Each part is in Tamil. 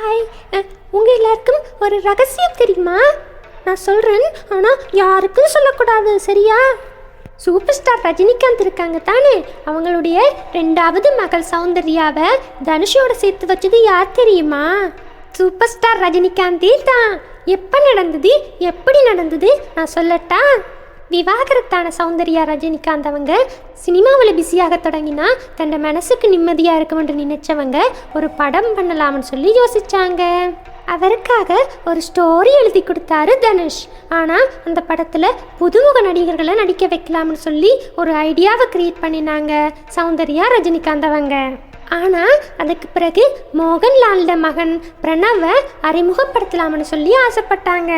ஹாய் உங்கள் எல்லாருக்கும் ஒரு ரகசியம் தெரியுமா? நான் சொல்கிறேன் ஆனால் யாருக்கும் சொல்லக்கூடாது சரியா? சூப்பர் ஸ்டார் ரஜினிகாந்த் இருக்காங்க தானே? அவங்களுடைய ரெண்டாவது மகள் சௌந்தர்யாவை தனுஷோட சேர்த்து வச்சது யார் தெரியுமா? சூப்பர் ஸ்டார் ரஜினிகாந்தே தான். எப்போ நடந்தது? எப்படி நடந்தது? நான் சொல்லட்டா? விவாகரத்தான சௌந்தர்யா ரஜினிகாந்த் அவங்க சினிமாவில் பிஸியாக தொடங்கினா தன்னோட மனசுக்கு நிம்மதியாக இருக்கும்னு நினைச்சவங்க ஒரு படம் பண்ணலாம்னு சொல்லி யோசிச்சாங்க. அவருக்காக ஒரு ஸ்டோரி எழுதி கொடுத்தாரு தனுஷ். ஆனால் அந்த படத்தில் புதுமுக நடிகர்களை நடிக்க வைக்கலாம்னு சொல்லி ஒரு ஐடியாவை கிரியேட் பண்ணினாங்க சௌந்தர்யா ரஜினிகாந்த் அவங்க. ஆனால் அதுக்கு பிறகு மோகன்லாலோட மகன் பிரணவை அறிமுகப்படுத்தலாம்னு சொல்லி ஆசைப்பட்டாங்க.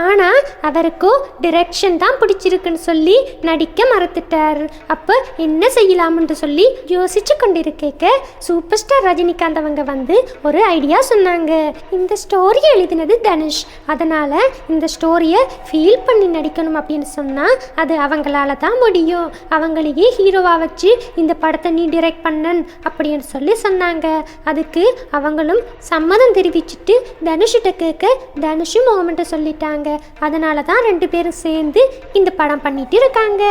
ஆனால் அவருக்கும் டிரெக்ஷன் தான் பிடிச்சிருக்குன்னு சொல்லி நடிக்க மறந்துட்டார் அப்போ என்ன செய்யலாம்னு சொல்லி யோசிச்சு கொண்டிருக்கேக்க சூப்பர் ஸ்டார் ரஜினிகாந்த் அவங்க வந்து ஒரு ஐடியா சொன்னாங்க. இந்த ஸ்டோரி எழுதினது தனுஷ். அதனால் இந்த ஸ்டோரியை ஃபீல் பண்ணி நடிக்கணும் அப்படின்னு சொன்னால் அது அவங்களால தான் முடியும். அவங்களையே ஹீரோவாக வச்சு இந்த படத்தை நீ டிரெக்ட் பண்ணன் அப்படின்னு சொல்லி சொன்னாங்க. அதுக்கு அவங்களும் சம்மதம் தெரிவிச்சுட்டு தனுஷ்கிட்ட கேட்க தனுஷும் மோமெண்ட்டை சொல்லிட்டாங்க. அதனால தான் ரெண்டு பேரும் சேர்ந்து இந்த படம் பண்ணிட்டு இருக்காங்க.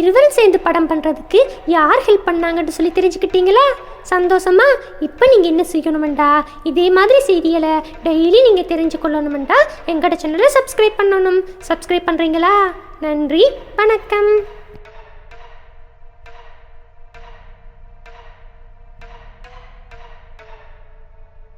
இருவரும் சேர்ந்து படம் பண்ணுறதுக்கு யார் ஹெல்ப் பண்ணாங்கன்னு சொல்லி தெரிஞ்சுக்கிட்டீங்களா? சந்தோஷமா? இப்போ நீங்கள் என்ன செய்யணுமெண்டா? இதே மாதிரி செய்திகளை டெய்லி நீங்கள் தெரிஞ்சு கொள்ளணுமெண்டா எங்களோட சேனலை சப்ஸ்கிரைப் பண்ணணும். சப்ஸ்கிரைப் பண்ணுறீங்களா நன்றி வணக்கம்.